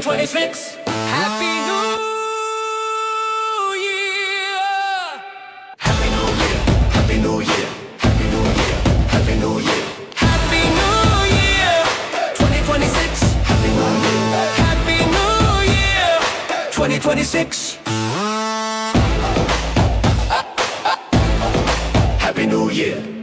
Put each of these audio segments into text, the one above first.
2026 Happy New Year. Happy New Year, Happy New Year, Happy New Year, Happy New Year, Happy New Year. 2026 Happy New Year, Happy New Year. 2026. Happy New Year.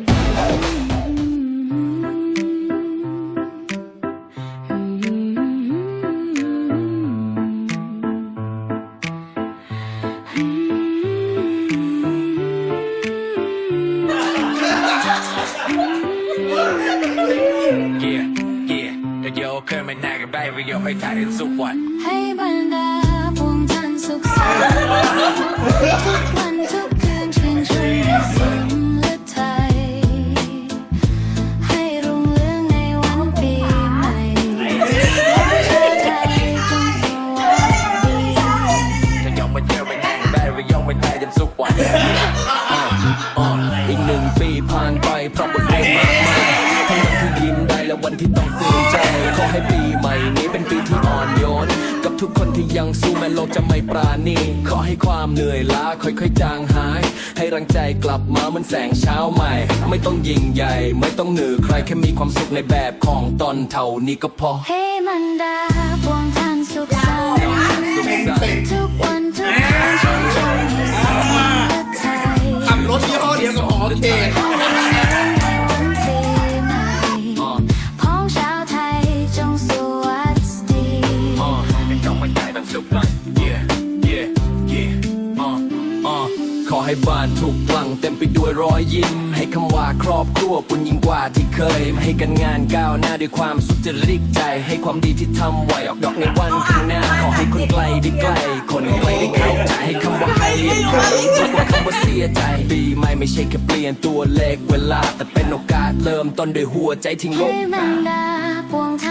โยเคยไม่นานกันไปไปโยให้ถ่ายสุขวันให้บรรดาพวงท่านสุขสันต์ทุกวันทุกคืนชื่นชมในสมฤทัยให้รุ่งเรืองในวันปีใหม่ชาติไทยจงสวัสดี จะยอมมาเที่ยวไปนานกันไปไปโยไม่ถ่ายจนสุขวัน ทุกคนที่ยังสู้แม้โลกจะไม่ปราณี ขอให้ความเหนื่อยล้าค่อยๆ จางหาย ให้รังใจกลับมาเหมันแสงเช้าใหม่ ไม่ต้องยิ่งใหญ่ ไม่ต้องเหนือใครแค่มีความสุขในแบบของตนเท่านี้ก็พอ ให้บรรดาพวงทานสุขสันต์ทุกวันทุกคืนชื่นชมในสมฤทัยขับรถยี่ห้อเดียวกับหอเขตพ้ ให้บ้านถูกพลังเต็มไปด้วยรอยยิ้ม ให้คำว่าครอบครัวปุ่นยิ่งกว่าที่เคย ให้กันงานก้าวหน้าด้วยความสุจริตใจ ให้ความดีที่ทำไหวออกดอกในวันข้างหน้า ขอให้คนไกลได้ใกล้ คนไกลได้เข้าใจให้คำว่าให้เรียนรู้มากกว่าคำว่าเสียใจปีใหม่ไม่ใช่แค่เปลี่ยนตัวเลขเวลา แต่เป็นโอกาสเริ่มต้นด้วยหัวใจที่งให้บรงารมดาพวงท่านสุขสัน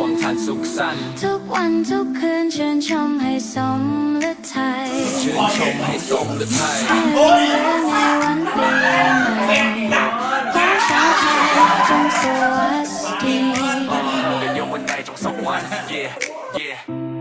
วมทานสุขสันต์ทุกวันทุกคืนชื่นชมให้สมฤทัยชื่นชมให้สมฤทัยให้รุ่งเรืองในวันปีใหม่พ้องชาวไทยจงสวัสดีเดี๋ยวยกวันใดจงสักวัน yeah yeah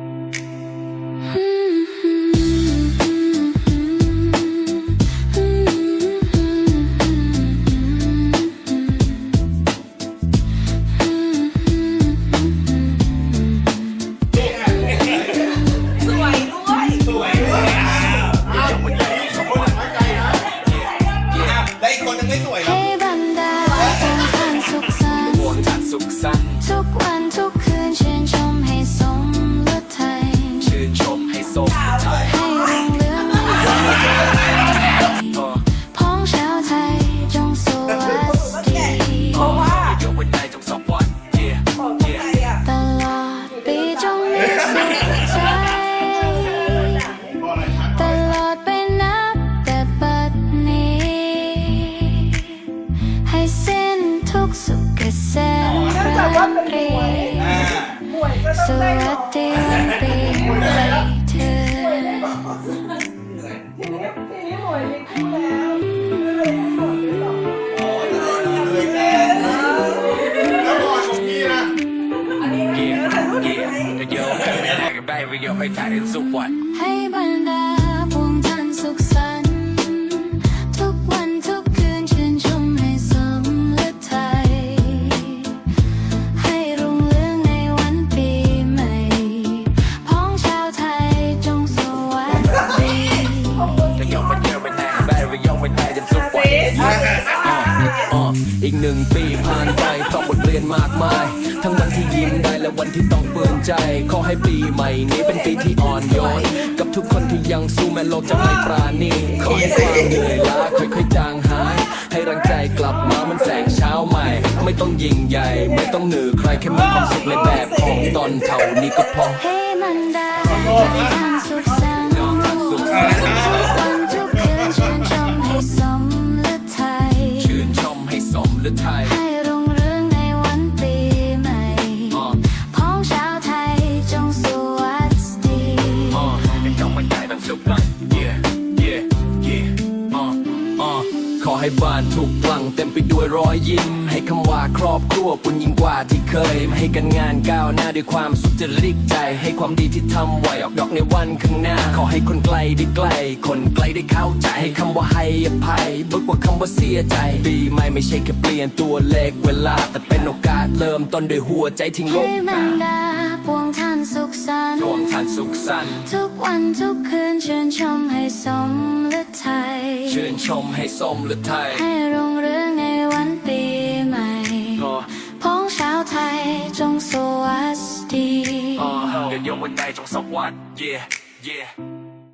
สุขเกษมรันปรีสวัสดีวันปีใหม่เธอเล อ่ออีกหนึ่งปีผ่านไปเพราะบทเรียนมากมาย ทั้งวันที่ยิ้มได้และวันที่ต้องเปื้อนใจ ขอให้ปีใหม่นี้เป็นปีที่อ่อนโยนกับทุกคนที่ยังสู้แม้โลกจะไม่ปราณีขอให้ความเหนื่อยล้าค่อยๆจางหาย ให้แรังใจกลับมาเหมันแสงเช้าใหม่ ไม่ต้องยิ่งใหญ่ ไม่ต้องเหนือใครแค่มีความสุขในแบบของตนเท่านี้ก็พอ ให้มันได้พวงท่านสุข ให้ ให้บ้านถูกปลังเต็มไปด้วยรอยยิ้ม ให้คำว่าครอบครัวปุ่นยิ่งกว่าที่เคย ให้กันงานก้าวหน้าด้วยความสุจริตใจ ให้ความดีที่ทำไหวออกดอกในวันข้างหน้า ขอให้คนไกลได้ใกล้ คนไกลได้เข้าใจ ให้คำว่าให้อภัยบิกกว่าคำว่าเสียใจ ปีใหม่ไม่ใช่แค่เปลี่ยนตัวเลขเวลา แต่เป็นโอกาสเริ่มต้นด้วยหัวใจที่งให้มังานดาปวงทาน สุขสันต์รวมทานสุขสันต์ทุกวันทุกคืนชื่นชมให้สมฤทัยชื่นชมให้ส้มหรือไทยให้รุ่งเรืองในวันปีใหม่ก็พ้องชาวไทยจงสวัสดีอ่าเดือนยงวันใดจงสวัสดิ์ yeah yeah